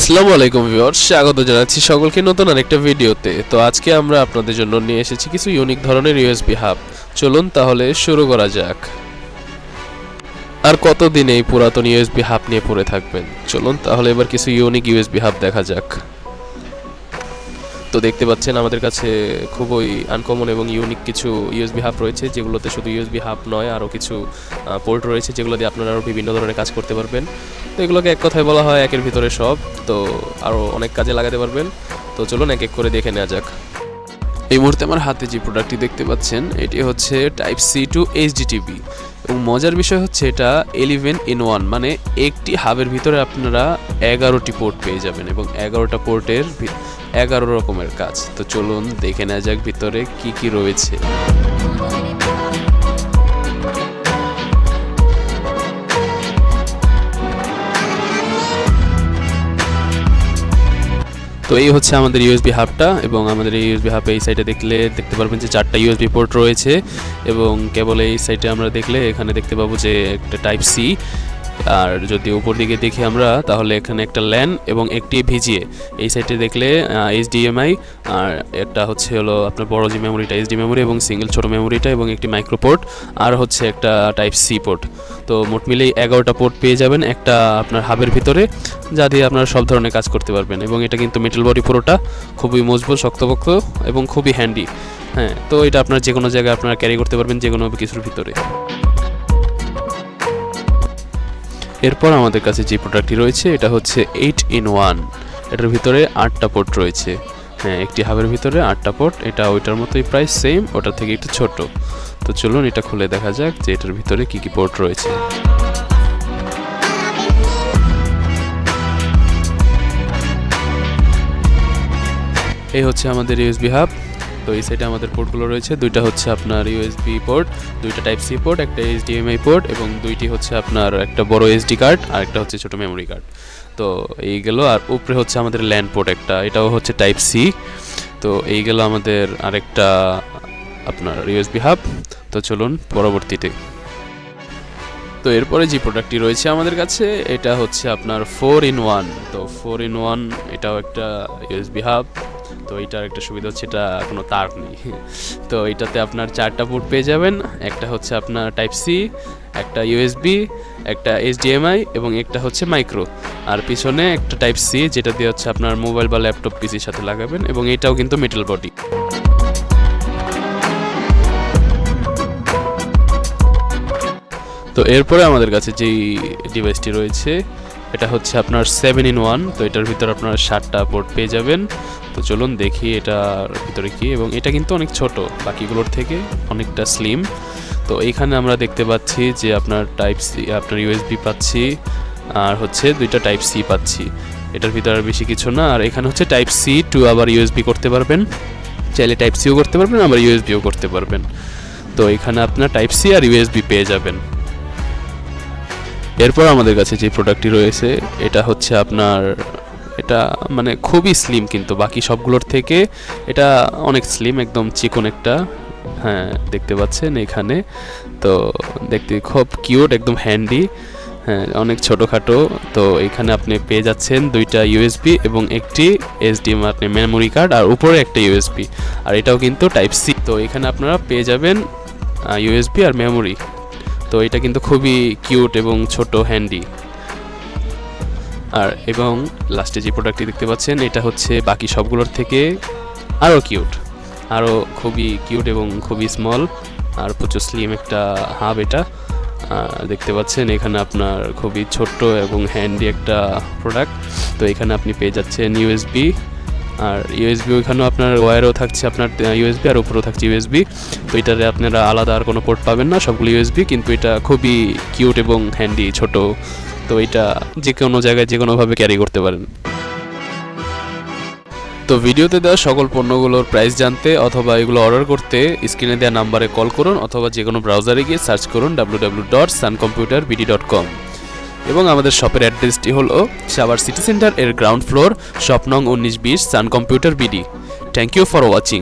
আসসালামু আলাইকুম ভিউয়ার্স, স্বাগত জানাচ্ছি সকলকে নতুন আরেকটা ভিডিওতে। তো আজকে আমরা আপনাদের জন্য নিয়ে এসেছি কিছু ইউনিক ধরনের ইউএসবি হাব চলুন তাহলে শুরু করা যাক। আর কতদিন এই পুরাতন ইউএসবি হাব নিয়ে পড়ে থাকবেন? চলুন তাহলে এবার কিছু ইউনিক ইউএসবি হাব দেখা যাক। তো দেখতে পাচ্ছেন আমাদের কাছে খুবই আনকমন এবং ইউনিক কিছু ইউএসবি হাব রয়েছে, যেগুলোতে শুধু ইউএসবি হাব নয়, আরও কিছু পোর্ট রয়েছে, যেগুলো দিয়ে আপনারা আরও বিভিন্ন ধরনের কাজ করতে পারবেন। তো এগুলোকে এক কথায় বলা হয় একের ভিতরে সব, তো আরও অনেক কাজে লাগাতে পারবেন। তো চলুন এক এক করে দেখে নেওয়া যাক। এই মুহূর্তে আমার হাতে যে প্রোডাক্টটি দেখতে পাচ্ছেন, এটি হচ্ছে type C to HD TV এবং মজার বিষয় হচ্ছে এটা এলিভেন ইন ওয়ান মানে একটি হাবের ভিতরে আপনারা এগারোটি পোর্ট পেয়ে যাবেন এবং এগারোটা পোর্টের এগারো রকমের কাজ। তো চলুন দেখে নেওয়া যাক ভিতরে কি কি রয়েছে। তো এই হচ্ছে আমাদের ইউএসবি হাবটা এবং আমাদের এই ইউএসবি হাবে এই সাইডে দেখলে দেখতে পারবেন যে চারটা ইউএসবি পোর্ট রয়েছে এবং কেবল এই সাইডে আমরা দেখলে এখানে দেখতে পাবো যে একটা টাইপ সি আর যদি উপর দিকে দেখি আমরা, তাহলে এখানে একটা ল্যান এবং একটি ভিজিএ। এই সাইডে দেখলে এইচডিএমআই আর একটা হচ্ছে হলো আপনার বড় যে মেমোরিটা এইচডি মেমোরি এবং সিঙ্গেল ছোট মেমোরিটা এবং একটি মাইক্রোপোর্ট আর হচ্ছে একটা টাইপ সি পোর্ট তো মোট মিলেই এগারোটা পোর্ট পেয়ে যাবেন একটা আপনার হাবের ভিতরে, যা দিয়ে আপনারা সব ধরনের কাজ করতে পারবেন এবং এটা কিন্তু মেটাল বডি পুরোটা খুবই মজবুত, শক্তপোক্ত এবং খুবই হ্যান্ডি হ্যাঁ তো এটা আপনার যে কোনো জায়গায় আপনারা ক্যারি করতে পারবেন যে কোনো কিছুর ভিতরে। এরপর আমাদের কাছে যে প্রোডাক্টটি রয়েছে, এটা হচ্ছে এইট ইন ওয়ান এটার ভিতরে আটটা পোর্ট রয়েছে। হ্যাঁ একটি হাবের ভিতরে আটটা পোর্ট এটা ওইটার মতোই প্রায় সেম ওটার থেকে একটু ছোট। তো চলুন এটা খুলে দেখা যাক যে এটার ভিতরে কী কী পোর্ট রয়েছে। এই হচ্ছে আমাদের ইউএসবি হাব তো এই সাইডে আমাদের পোর্টগুলো রয়েছে। দুইটা হচ্ছে আপনার ইউএসবি পোর্ট, দুইটা টাইপ সি পোর্ট, একটা এইচডিএমআই পোর্ট এবং দুইটি হচ্ছে আপনার একটা বড় এসডি কার্ড আর একটা হচ্ছে ছোট মেমোরি কার্ড। তো এই গেল আর উপরে হচ্ছে আমাদের ল্যান্ড পোর্ট একটা, এটাও হচ্ছে টাইপ সি। তো এই গেল আমাদের আরেকটা আপনার ইউএসবি হাব। তো চলুন পরবর্তীতে। তো এরপরে যে প্রোডাক্টটি রয়েছে আমাদের কাছে, এটা হচ্ছে আপনার ফোর ইন ওয়ান। তো ফোর ইন ওয়ান, এটাও একটা ইউএসবি হাব। তো এইটার একটা সুবিধা হচ্ছে এটা কোনো তার নেই। তো এটাতে আপনার চারটা পোর্ট পেয়ে যাবেন, একটা হচ্ছে আপনার টাইপ সি একটা ইউএসবি একটা এইচডিএমআই এবং একটা হচ্ছে মাইক্রো আর পিছনে একটা টাইপ সি যেটা দিয়ে হচ্ছে আপনার মোবাইল বা ল্যাপটপ পিসির সাথে লাগাবেন এবং এটাও কিন্তু মেটাল বডি তো এরপরে আমাদের কাছে যেই ডিভাইসটি রয়েছে এটা হচ্ছে আপনার সেভেন ইন ওয়ান তো এটার ভিতরে আপনার ষাটটা বোর্ড পেয়ে যাবেন। তো চলুন দেখি এটার ভিতরে কি, এবং এটা কিন্তু অনেক ছোট, বাকিগুলোর থেকে অনেকটা স্লিম তো এইখানে আমরা দেখতে পাচ্ছি যে আপনার টাইপ সি আপনার ইউএসবি পাচ্ছি, আর হচ্ছে দুইটা টাইপ সি পাচ্ছি। এটার ভিতরে আর বেশি কিছু না, আর এখানে হচ্ছে টাইপ সি টু আবার ইউএসবি করতে পারবেন। চাইলে টাইপ সিও করতে পারবেন, আবার ইউএসবিও করতে পারবেন। তো এখানে আপনার টাইপ সি আর ইউএসবি পেয়ে যাবেন। এরপর আমাদের কাছে যে প্রোডাক্টটি রয়েছে, এটা হচ্ছে আপনার, এটা মানে খুবই স্লিম কিন্তু, বাকি সবগুলোর থেকে এটা অনেক স্লিম একদম চিকন একটা হ্যাঁ দেখতে পাচ্ছেন এখানে। তো দেখতে খুব কিউট একদম হ্যান্ডি হ্যাঁ অনেক ছোটোখাটো। তো এখানে আপনি পেয়ে যাচ্ছেন দুইটা ইউএসবি এবং একটি এসডিএম আপনি মেমোরি কার্ড আর উপরে একটা ইউএসবি আর এটাও কিন্তু টাইপ সি তো এখানে আপনারা পেয়ে যাবেন ইউএসবি আর মেমোরি তো এটা কিন্তু খুবই কিউট এবং ছোট, হ্যান্ডি। আর এবং লাস্টে যে প্রোডাক্টটি দেখতে পাচ্ছেন, এটা হচ্ছে বাকি সবগুলোর থেকে আরও কিউট। আরও খুবই কিউট এবং খুবই স্মল আর প্রচুর স্লিম একটা হাব এটা। দেখতে পাচ্ছেন, এখানে আপনার খুবই ছোট্ট এবং হ্যান্ডি একটা প্রোডাক্ট তো এখানে আপনি পেয়ে যাচ্ছেন ইউএসবি আর ইউএসবি ওইখানেও আপনার ওয়্যারও থাকছে, আপনার ইউএসবি আর উপরেও থাকছে ইউএসবি তো এটারে আপনারা আলাদা আর কোনো পোর্ট পাবেন না, সবগুলো ইউএসবি কিন্তু এটা খুবই কিউট এবং হ্যান্ডি ছোট। তো এটা যে কোনো জায়গায় যে কোনোভাবে ক্যারি করতে পারেন। তো ভিডিওতে দেওয়া সকল পণ্যগুলোর প্রাইস জানতে অথবা এগুলো অর্ডার করতে স্ক্রিনে দেওয়া নাম্বারে কল করুন অথবা যে কোনো ব্রাউজারে গিয়ে সার্চ করুন W W dot Sun Computer BD dot com এবং আমাদের শপের অ্যাড্রেসটি হলো সাভার সিটি সেন্টার এর গ্রাউন্ড ফ্লোর শপ নং উনিশ বিশ Sun Computer BD thank you for watching